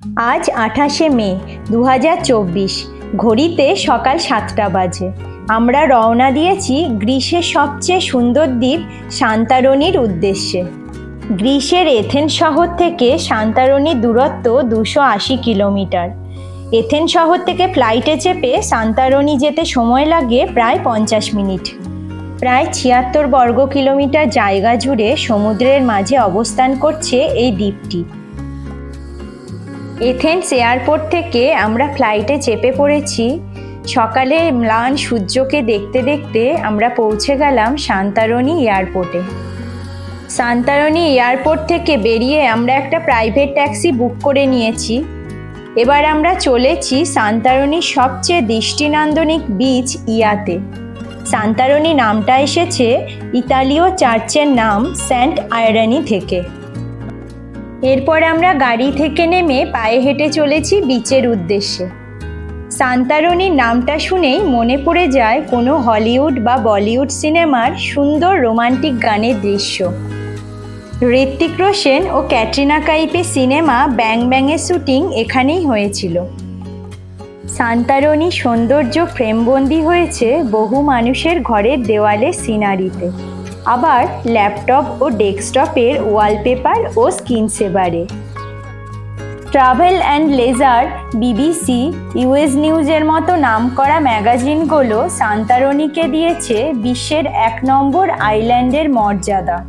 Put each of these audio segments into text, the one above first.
আজ আঠাশে মে দু হাজার চব্বিশ। ঘড়িতে সকাল সাতটা বাজে। আমরা রওনা দিয়েছি গ্রীষ্মের সবচেয়ে সুন্দর দ্বীপ সান্তারণীর উদ্দেশ্যে। গ্রীষ্মের এথেন শহর থেকে সান্তারণীর দূরত্ব দুশো আশি কিলোমিটার। এথেন শহর থেকে ফ্লাইটে চেপে সান্তারণী যেতে সময় লাগে প্রায় পঞ্চাশ মিনিট। প্রায় ছিয়াত্তর বর্গ কিলোমিটার জায়গা জুড়ে সমুদ্রের মাঝে অবস্থান করছে এই দ্বীপটি। এথেন্স এয়ারপোর্ট থেকে আমরা ফ্লাইটে চেপে পড়েছি। সকালে ম্লান সূর্যকে দেখতে দেখতে আমরা পৌঁছে গেলাম সান্তারণী এয়ারপোর্টে। সান্তারণী এয়ারপোর্ট থেকে বেরিয়ে আমরা একটা প্রাইভেট ট্যাক্সি বুক করে নিয়েছি। এবার আমরা চলেছি সান্তারণীর সবচেয়ে দৃষ্টিনান্দনিক বিচ ইয়াতে। সান্তারণী নামটা এসেছে ইতালীয় চার্চের নাম সেন্ট আয়রানি থেকে। এরপর আমরা গাড়ি থেকে নেমে পায়ে হেঁটে চলেছি বিচের উদ্দেশ্যে। সান্তারণীর নামটা শুনেই মনে পড়ে যায় কোনো হলিউড বা বলিউড সিনেমার সুন্দর রোমান্টিক গানের দৃশ্য। ঋত্বিক রোশন ও ক্যাটরিনা কাইপের সিনেমা ব্যাং ব্যাংয়ের শ্যুটিং এখানেই হয়েছিল। সান্তারণী সৌন্দর্য ফ্রেমবন্দি হয়েছে বহু মানুষের ঘরের দেওয়ালে সিনারিতে। আবার ল্যাপটপ ও ডেস্কটপের ওয়ালপেপার ও screen সেভারে travel and leisure, BBC, US নিউজের মতো নামকরা ম্যাগাজিনগুলো সান্তারণীকে দিয়েছে বিশ্বের এক নম্বর আইল্যান্ডের মর্যাদা।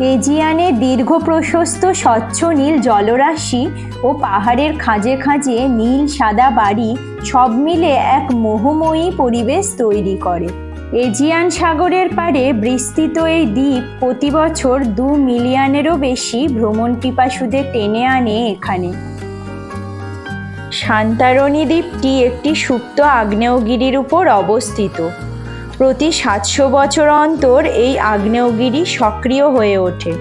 এজিয়ানে দীর্ঘ প্রশস্ত, স্বচ্ছ নীল জলরাশি ও পাহাড়ের খাঁজে খাঁজে নীল সাদা বাড়ি সব মিলে এক মোহময়ী পরিবেশ তৈরি করে। এজিয়ান সাগরের পাড়ে বিস্তৃত এই দ্বীপ প্রতি বছর দু মিলিয়নেরও বেশি ভ্রমণ পিপাসুদের টেনে আনে এখানে। শান্তারণী দ্বীপটি একটি সুপ্ত আগ্নেয়গিরির উপর অবস্থিত। প্রতি সাতশো বছর অন্তর এই আগ্নেয়গিরি সক্রিয় হয়ে ওঠে।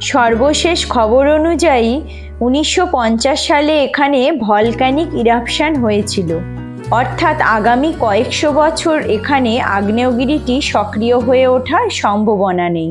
সর্বশেষ খবর অনুযায়ী, উনিশশো পঞ্চাশ সালে এখানে ভলক্যানিক ইরাপশান হয়েছিল। অর্থাৎ আগামী কয়েকশো বছর এখানে আগ্নেয়গিরিটি সক্রিয় হয়ে ওঠার সম্ভাবনা নেই।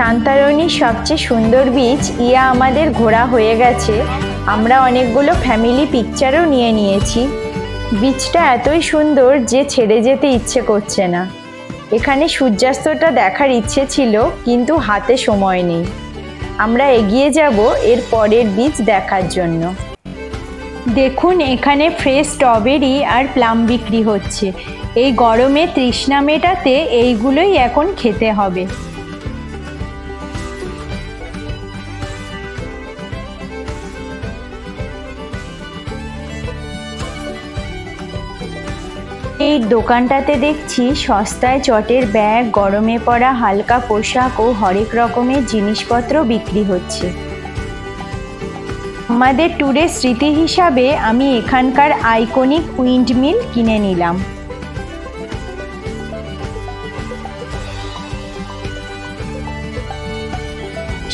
শান্তারণীর সবচেয়ে সুন্দর বিচ ইয়া আমাদের ঘোরা হয়ে গেছে। আমরা অনেকগুলো ফ্যামিলি পিকচারও নিয়ে নিয়েছি। বিচটা এতই সুন্দর যে ছেড়ে যেতে ইচ্ছে করছে না। এখানে সূর্যাস্তটা দেখার ইচ্ছে ছিল, কিন্তু হাতে সময় নেই। আমরা এগিয়ে যাব এর পরের বীজ দেখার জন্য। দেখুন, এখানে ফ্রেশ স্ট্রবেরি আর প্লাম বিক্রি হচ্ছে। এই গরমে তৃষ্ণা মেটাতে এইগুলোই এখন খেতে হবে। এই দোকানটাতে দেখছি সস্তায় চটের ব্যাগ, গরমে পড়া হালকা পোশাক ও হরেক রকমের জিনিসপত্র বিক্রি হচ্ছে। আমাদের ট্যুরের স্মৃতি হিসাবে আমি এখানকার আইকনিক উইন্ড মিল কিনে নিলাম।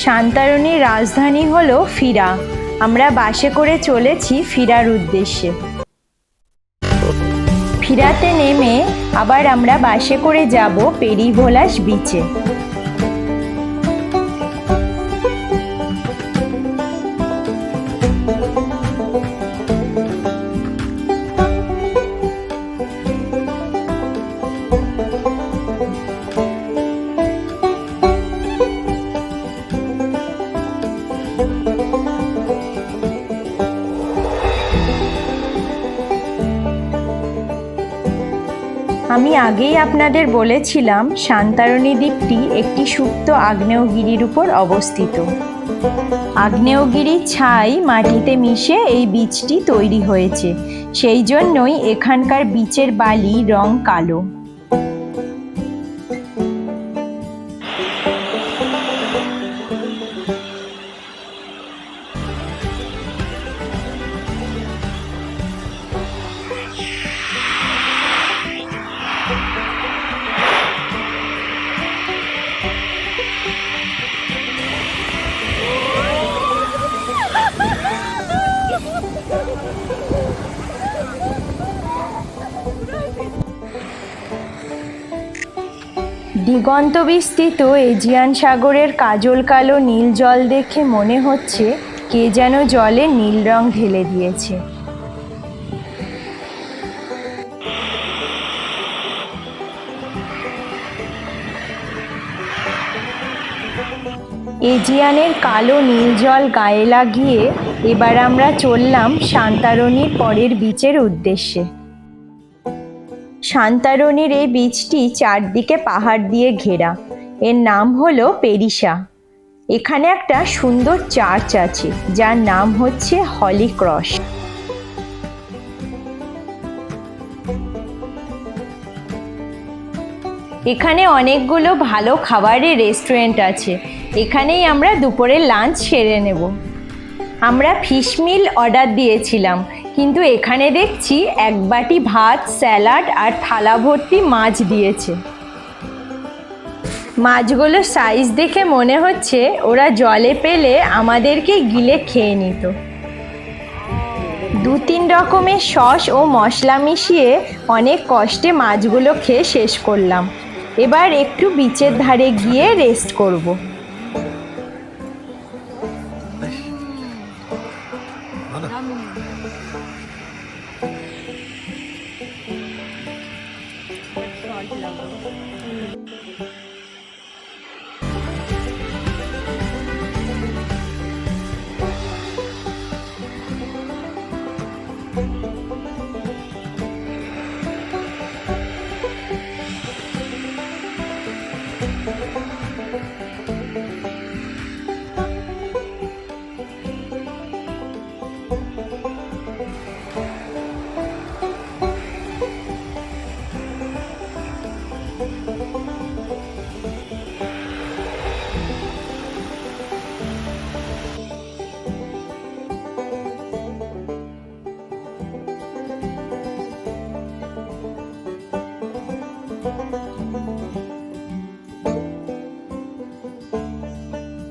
শান্তারণীর রাজধানী হলো ফিরা। আমরা বাসে করে চলেছি ফিরার উদ্দেশ্যে। ফিরাতে নেমে আবার আমরা বাসে করে যাব পেরিভোলাস বিচে আমি আগেই আপনাদের বলেছিলাম, শান্তারণী দ্বীপটি একটি সুপ্ত আগ্নেয়গিরির উপর অবস্থিত। আগ্নেয়গিরি ছাই মাটিতে মিশে এই বীজটি তৈরি হয়েছে। সেই জন্যই এখানকার বীচের বালি রং কালো। দিগন্ত বিস্তৃত এজিয়ান সাগরের কাজল কালো নীল জল দেখে মনে হচ্ছে কে যেন জলে নীল রং ঢেলে দিয়েছে। এজিয়ানের কালো নীল জল গায়ে লাগিয়ে এবার আমরা চললাম শান্তারণীর পরের বিচের উদ্দেশ্যে। শান্তারণীর এই বীচটি চারদিকে পাহাড় দিয়ে ঘেরা। এর নাম হলো পেরিসা এখানে একটা সুন্দর চার্চ আছে, যার নাম হচ্ছে হলি ক্রস। এখানে অনেকগুলো ভালো খাবারের রেস্টুরেন্ট আছে। এখানেই আমরা দুপুরে লাঞ্চ সেরে নেব। আমরা ফিশ মিল অর্ডার দিয়েছিলাম। কিন্তু এখানে দেখছি এক বাটি ভাত, স্যালাড আর থালা ভর্তি মাছ দিয়েছে। মাছগুলোর সাইজ দেখে মনে হচ্ছে ওরা জলে পেলে আমাদেরকে গিলে খেয়ে নিত। দু তিন রকমের সস ও মশলা মিশিয়ে অনেক কষ্টে মাছগুলো খেয়ে শেষ করলাম। এবার একটু বিচের ধারে গিয়ে রেস্ট করব।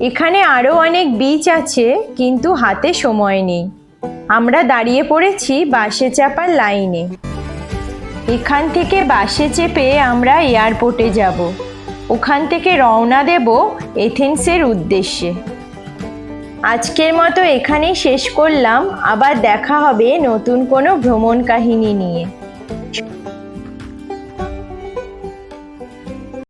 এখানে আরও অনেক বিচ আছে, কিন্তু হাতে সময় নেই। আমরা দাঁড়িয়ে পড়েছি বাসে চাপার লাইনে। এখান থেকে বাসে চেপে আমরা এয়ারপোর্টে যাব। ওখান থেকে রওনা দেব এথেন্সের উদ্দেশ্যে। আজকের মতো এখানেই শেষ করলাম। আবার দেখা হবে নতুন কোনো ভ্রমণ কাহিনী নিয়ে।